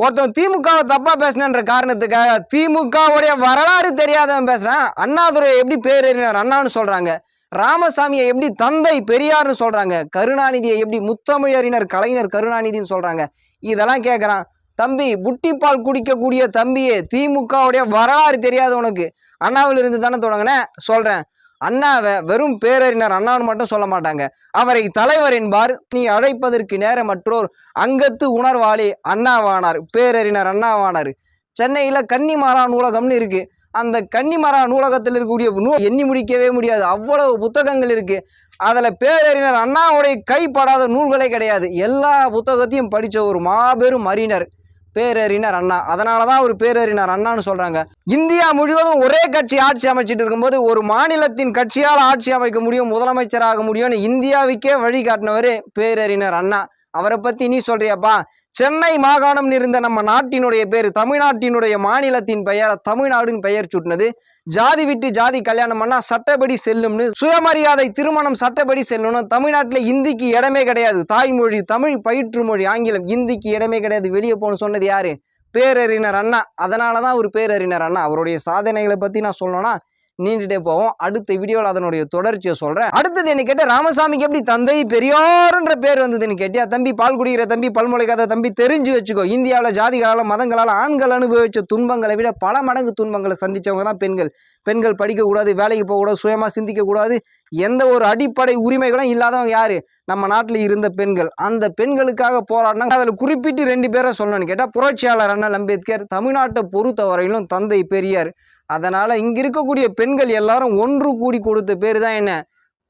ஒருத்தன் திமுகவை தப்பாக பேசினன்ற காரணத்துக்காக திமுகவுடைய வரலாறு தெரியாதவன் பேசுகிறான் அண்ணாதுரை எப்படி பேர் அண்ணான்னு சொல்கிறாங்க ராமசாமியை எப்படி தந்தை பெரியார்னு சொல்கிறாங்க கருணாநிதியை எப்படி முத்தமிழறிஞர் கலைஞர் கருணாநிதின்னு சொல்கிறாங்க இதெல்லாம் கேட்குறான் தம்பி புட்டிப்பால் குடிக்கக்கூடிய தம்பியே திமுகவுடைய வரலாறு தெரியாத உனக்கு அண்ணாவில் இருந்து தானே தொடங்கினேன் சொல்கிறேன் அண்ணாவை வெறும் பேரறிஞர் அண்ணான்னு மட்டும் சொல்ல மாட்டாங்க. அவரை தலைவர் என்பார் நீ அழைப்பதற்கு நேரமற்றோர் அங்கத்து உணர்வாளி அண்ணாவானார் பேரறிஞர் அண்ணாவானார். சென்னையில் கன்னிமாரா நூலகம்னு இருக்கு. அந்த கன்னிமரா நூலகத்தில் இருக்கக்கூடிய நூல் எண்ணி முடிக்கவே முடியாது. அவ்வளவு புத்தகங்கள் இருக்கு. அதில் பேரறிஞர் அண்ணாவுடைய கைப்படாத நூல்களே கிடையாது. எல்லா புத்தகத்தையும் படித்த ஒரு மாபெரும் அறிஞர். பேரறிஞர் அண்ணா. அதனால தான் அவர் பேரறிஞர் அண்ணான்னு சொல்கிறாங்க இந்தியா முழுவதும் ஒரே கட்சி ஆட்சி அமைச்சிட்டு இருக்கும்போது ஒரு மாநிலத்தின் கட்சியால் ஆட்சி அமைக்க முடியும் முதலமைச்சராக முடியும்னு இந்தியாவுக்கே வழிகாட்டினவர் பேரறிஞர் அண்ணா. அவரை பத்தி நீ சொல்றியாப்பா? சென்னை மாகாணம் இருந்த நம்ம நாட்டினுடைய பேர் தமிழ்நாட்டினுடைய மாநிலத்தின் பெயர் தமிழ்நாடுன்னு பெயர் சுட்டினது. ஜாதி விட்டு ஜாதி கல்யாணம் பண்ணா சட்டப்படி செல்லும்னு சுயமரியாதை திருமணம் சட்டப்படி செல்லணும் தமிழ்நாட்டில் இந்திக்கு இடமே கிடையாது. தாய்மொழி தமிழ் பயிற்று மொழி ஆங்கிலம் இந்திக்கு இடமே கிடையாது. வெளியே போகணும் சொன்னது யாரு? பேரறிஞர் அண்ணா. அதனால தான் ஒரு பேரறிஞர் அண்ணா. அவருடைய சாதனைகளை பற்றி நான் சொல்லணும்னா நீண்டுட்டே போவோம். அடுத்த வீடியோவில் அதனுடைய தொடர்ச்சியை சொல்கிறேன் அடுத்தது என்ன கேட்டால் ராமசாமிக்கு எப்படி தந்தை பெரியாருன்ற பேர் வந்ததுன்னு கேட்டியா? தம்பி பால் குடிக்கிற தம்பி பல்முளைக்காத தம்பி தெரிஞ்சு வச்சுக்கோ. இந்தியாவில் ஜாதிகளால் மதங்களால் ஆண்கள் அனுபவிச்ச துன்பங்களை விட பல மடங்கு துன்பங்களை சந்தித்தவங்க தான் பெண்கள். பெண்கள் படிக்கக்கூடாது வேலைக்கு போகக்கூடாது சுயமாக சிந்திக்கக்கூடாது எந்த ஒரு அடிப்படை உரிமைகளும் இல்லாதவங்க யார்? நம்ம நாட்டில் இருந்த பெண்கள். அந்த பெண்களுக்காக போராடினாங்க. அதில் குறிப்பிட்டு ரெண்டு பேரை சொல்லணும்னு கேட்டால் புரட்சியாளர் அண்ணல் அம்பேத்கர் தமிழ்நாட்டை பொறுத்தவரையிலும் தந்தை பெரியார். அதனால் இங்கே இருக்கக்கூடிய பெண்கள் எல்லாரும் ஒன்று கூடி கொடுத்த பேர் தான் என்ன?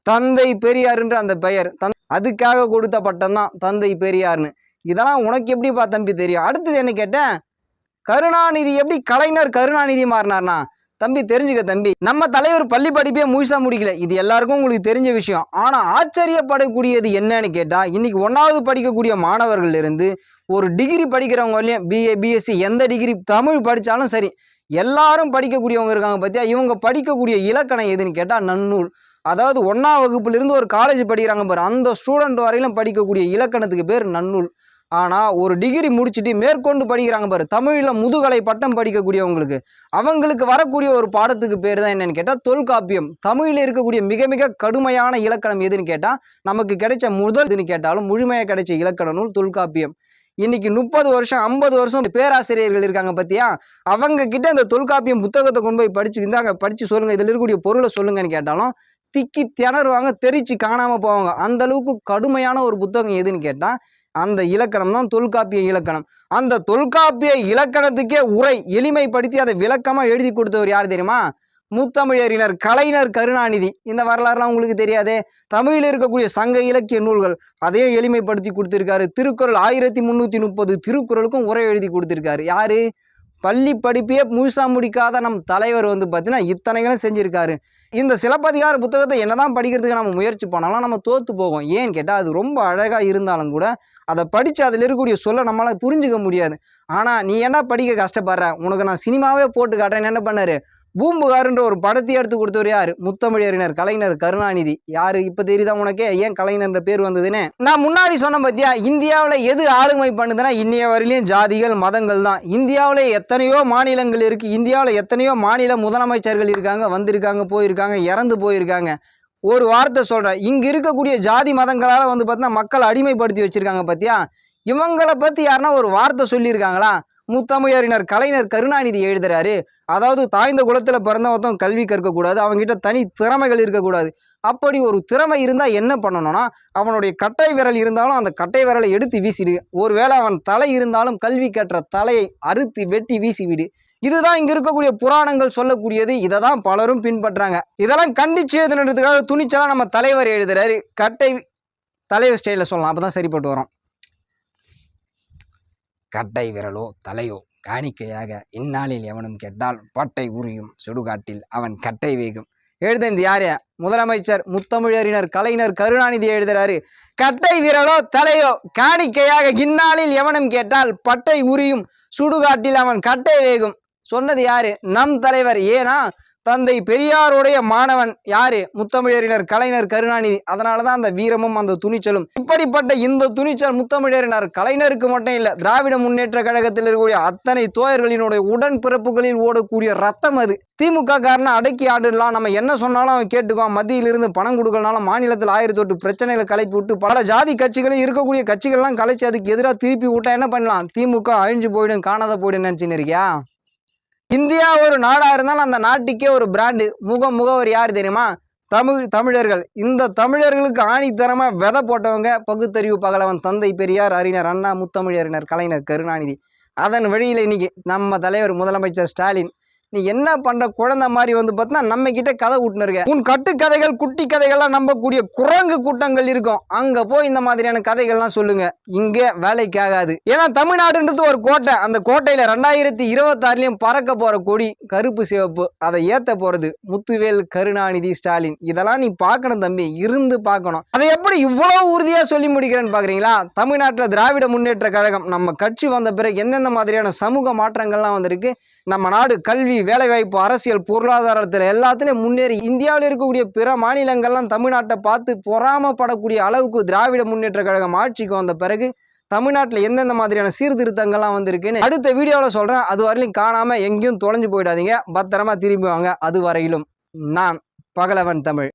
தந்தை பெரியார்ன்ற அந்த பெயர். தந் அதுக்காக கொடுத்த பட்டம் தான் தந்தை பெரியார்னு. இதெல்லாம் உனக்கு எப்படிப்பா தம்பி தெரியும்? அடுத்தது என்ன கேட்டேன்? கருணாநிதி எப்படி கலைஞர் கருணாநிதி மாறினார்னா? தம்பி தெரிஞ்சுக்க தம்பி. நம்ம தலைவர் பள்ளி படிப்பே முழுசா முடிக்கல. இது எல்லாருக்கும் உங்களுக்கு தெரிஞ்ச விஷயம். ஆனால் ஆச்சரியப்படக்கூடியது என்னன்னு கேட்டால் இன்னைக்கு ஒன்றாவது படிக்கக்கூடிய மாணவர்கள் இருந்து ஒரு டிகிரி படிக்கிறவங்க வரலையும் பிஏ பிஎஸ்சி எந்த டிகிரி தமிழ் படித்தாலும் சரி எல்லாரும் படிக்கக்கூடியவங்க இருக்காங்க பார்த்தியா இவங்க படிக்கக்கூடிய இலக்கணம் எதுன்னு கேட்டால் நன்னூல். அதாவது ஒன்றாம் வகுப்புலேருந்து ஒரு காலேஜ் படிக்கிறாங்க பாரு. அந்த ஸ்டூடெண்ட் வரையிலும் படிக்கக்கூடிய இலக்கணத்துக்கு பேர் நன்னூல். ஆனால் ஒரு டிகிரி முடிச்சுட்டு மேற்கொண்டு படிக்கிறாங்க பாரு. தமிழில் முதுகலை பட்டம் படிக்கக்கூடியவங்களுக்கு அவங்களுக்கு வரக்கூடிய ஒரு பாடத்துக்கு பேர் தான் என்னென்னு கேட்டால் தொல்காப்பியம். தமிழில் இருக்கக்கூடிய மிக மிக கடுமையான இலக்கணம் எதுன்னு கேட்டால் நமக்கு கிடைச்ச முதல் இதுன்னு கேட்டாலும் முழுமையாக கிடைச்ச இலக்கண நூல் தொல்காப்பியம். இன்னைக்கு முப்பது வருஷம் ஐம்பது வருஷம் பேராசிரியர்கள் இருக்காங்க பத்தியா? அவங்க கிட்ட இந்த தொல்காப்பியம் புத்தகத்தை கொண்டு போய் படிச்சு அங்கே படிச்சு சொல்லுங்க இதில் இருக்கக்கூடிய பொருளை சொல்லுங்கன்னு கேட்டாலும் திக்கி திணறுவாங்க தெரிச்சு காணாம போவாங்க. அந்த அளவுக்கு கடுமையான ஒரு புத்தகம் எதுன்னு கேட்டால் அந்த இலக்கணம் தான் தொல்காப்பிய இலக்கணம். அந்த தொல்காப்பிய இலக்கணத்துக்கே உரை எளிமைப்படுத்தி அதை விளக்கமாக எழுதி கொடுத்தவர் யார் தெரியுமா? முத்தமிழறிஞர் கலைஞர் கருணாநிதி. இந்த வரலாறுலாம் உங்களுக்கு தெரியாதே? தமிழில் இருக்கக்கூடிய சங்க இலக்கிய நூல்கள் அதையும் எளிமைப்படுத்தி கொடுத்துருக்காரு. திருக்குறள் ஆயிரத்தி முந்நூற்றி முப்பது திருக்குறளுக்கும் உரை எழுதி கொடுத்துருக்காரு. யார்? பள்ளி படிப்பையே முழுசாக முடிக்காத நம் தலைவர் வந்து பார்த்தீங்கன்னா இத்தனைகளும் செஞ்சுருக்காரு. இந்த சிலப்பதிகார புத்தகத்தை என்னதான் படிக்கிறதுக்கு நம்ம முயற்சி பண்ணாலும் நம்ம தோற்று போவோம் ஏன்னு கேட்டால் அது ரொம்ப அழகாக இருந்தாலும் கூட அதை படித்து அதில் இருக்கக்கூடிய சொல்ல நம்மளால் புரிஞ்சுக்க முடியாது. ஆனால் நீ என்ன படிக்க கஷ்டப்படுற? உனக்கு நான் சினிமாவே போட்டு காட்டுறேன்னு என்ன பண்ணாரு? பூம்புகாருன்ற ஒரு படத்தை எடுத்து கொடுத்தவர் யார்? முத்தமிழறிஞர் கலைஞர் கருணாநிதி. யார்? இப்போ தெரியுதா உனக்கே? ஏன் கலைஞர்ன்ற பேர் வந்ததுன்னு? நான் முன்னாடி சொன்ன பத்தியா? இந்தியாவில் எது ஆளுமை பண்ணுதுன்னா இன்னைய வரையிலையும் ஜாதிகள் மதங்கள் தான். இந்தியாவில் எத்தனையோ மாநிலங்கள் இருக்குது இந்தியாவில் எத்தனையோ மாநில முதலமைச்சர்கள் இருக்காங்க வந்திருக்காங்க போயிருக்காங்க இறந்து போயிருக்காங்க. ஒரு வார்த்தை சொல்கிறேன் இங்கே இருக்கக்கூடிய ஜாதி மதங்களால் வந்து பார்த்தீங்கன்னா மக்கள் அடிமைப்படுத்தி வச்சுருக்காங்க பார்த்தியா இவங்களை பற்றி யாருன்னா ஒரு வார்த்தை சொல்லியிருக்காங்களா? முத்தமிழறிஞர் கலைஞர் கருணாநிதி எழுதுறாரு. அதாவது தாய்ந்த குலத்தில் பிறந்தவத்தம் கல்வி கற்கக்கூடாது. அவங்ககிட்ட தனி திறமைகள் இருக்கக்கூடாது. அப்படி ஒரு திறமை இருந்தால் என்ன பண்ணணும்னா அவனுடைய கட்டை விரல் இருந்தாலும் அந்த கட்டை விரலை எடுத்து வீசிடு. ஒருவேளை அவன் தலை இருந்தாலும் கல்வி கற்ற தலையை அறுத்து வெட்டி வீசி விடு இதுதான் இங்கே இருக்கக்கூடிய புராணங்கள் சொல்லக்கூடியது. இதை தான் பலரும் பின்பற்றாங்க. இதெல்லாம் கண்டிச்சு எழுதுனதுக்காக துணிச்சலாக நம்ம தலைவர் எழுதுறாரு. கட்டை தலைவர் ஸ்டைலில் சொல்லலாம். அப்பதான் சரிப்பட்டு வரும். கட்டை விரலோ தலையோ காணிக்கையாக இந்நாளில் எவனும் கேட்டால் பட்டை உரியும் சுடுகாட்டில் அவன் கட்டை வேகும். எழுதுனது யாரு? முதலமைச்சர் முத்தமிழறிஞர் கலைஞர் கருணாநிதி எழுதுறாரு கட்டை விரலோ தலையோ காணிக்கையாக இந்நாளில் எவனும் கேட்டால் பட்டை உரியும் சுடுகாட்டில் அவன் கட்டை வேகும். சொன்னது யாரு? நம் தலைவர் ஏனா? தந்தை பெரியாருடைய மாணவன் யாரு? முத்தமிழறிஞர் கலைஞர் கருணாநிதி. அதனாலதான் அந்த வீரமும் அந்த துணிச்சலும். இப்படிப்பட்ட இந்த துணிச்சல் முத்தமிழறிஞர் கலைஞருக்கு மட்டும் இல்லை திராவிட முன்னேற்ற கழகத்தில் இருக்கக்கூடிய அத்தனை தோயர்களினுடைய உடன் பிறப்புகளில் ஓடக்கூடிய ரத்தம் அது. திமுக காரனை அடக்கி ஆடிடலாம். நம்ம என்ன சொன்னாலும் அவன் கேட்டுக்குவான். மத்தியிலிருந்து பணம் கொடுக்கலனாலும் மாநிலத்தில் ஆயிரத்தி எட்டு பிரச்சனைகளை கலைப்பி விட்டு பல ஜாதி கட்சிகளும் இருக்கக்கூடிய கட்சிகள்லாம் கலைச்சி அதுக்கு எதிராக திருப்பி விட்டா என்ன பண்ணலாம்? திமுக அழிஞ்சு போயிடும் காணாத போயிடும் நினச்சின்னு இருக்கியா? இந்தியா ஒரு நாடாக இருந்தாலும் அந்த நாட்டுக்கே ஒரு பிராண்டு முக முகவர் யார் தெரியுமா? தமிழ் தமிழர்கள். இந்த தமிழர்களுக்கு ஆணித்தரமாக விதை போட்டவங்க பகுத்தறிவு பகலவன் தந்தை பெரியார் அறிஞர் அண்ணா முத்தமிழறிஞர் கலைஞர் கருணாநிதி. அதன் வழியில் இன்னைக்கு நம்ம தலைவர் முதலமைச்சர் ஸ்டாலின் நீ என்ன பண்ற குழந்தை மாதிரி வந்து பார்த்தீங்கன்னா நம்ம கிட்ட கதை விட்டுனு இருக்க. உன் கட்டுக்கதைகள் குட்டி கதைகள்லாம் நம்பக்கூடிய குரங்கு கூட்டங்கள் இருக்கும். அங்க போய் இந்த மாதிரியான கதைகள்லாம் சொல்லுங்க. இங்க வேலைக்கு ஆகாது. ஏன்னா தமிழ்நாடுன்றது ஒரு கோட்டை. அந்த கோட்டையில ரெண்டாயிரத்தி இருபத்தாறுலையும் பறக்க போற கொடி கருப்பு சிவப்பு. அதை ஏத்த போறது முத்துவேல் கருணாநிதி ஸ்டாலின். இதெல்லாம் நீ பார்க்கணும் தம்பி. இருந்து பார்க்கணும். அதை எப்படி இவ்வளவு உறுதியா சொல்லி முடிக்கிறேன்னு பாக்குறீங்களா? தமிழ்நாட்டில் திராவிட முன்னேற்ற கழகம். நம்ம கட்சி வந்த பிறகு எந்தெந்த மாதிரியான சமூக மாற்றங்கள்லாம் வந்திருக்கு? நம்ம நாடு கல்வி வேலைவாய்ப்பு அரசியல் பொருளாதாரத்தில் எல்லாத்துலேயும் முன்னேறி இந்தியாவில் இருக்கக்கூடிய பிற மாநிலங்கள்லாம் தமிழ்நாட்டை பார்த்து பொறாமப்படக்கூடிய அளவுக்கு திராவிட முன்னேற்ற கழகம் ஆட்சிக்கு வந்த பிறகு தமிழ்நாட்டில் எந்தெந்த மாதிரியான சீர்திருத்தங்கள்லாம் வந்திருக்குன்னு அடுத்த வீடியோவில் சொல்கிறேன் அது வரையிலும் காணாமல் எங்கேயும் தொலைஞ்சு போயிடாதீங்க. பத்திரமா திரும்பி வாங்க. அது வரையிலும் நான் பகலவன் தமிழ்.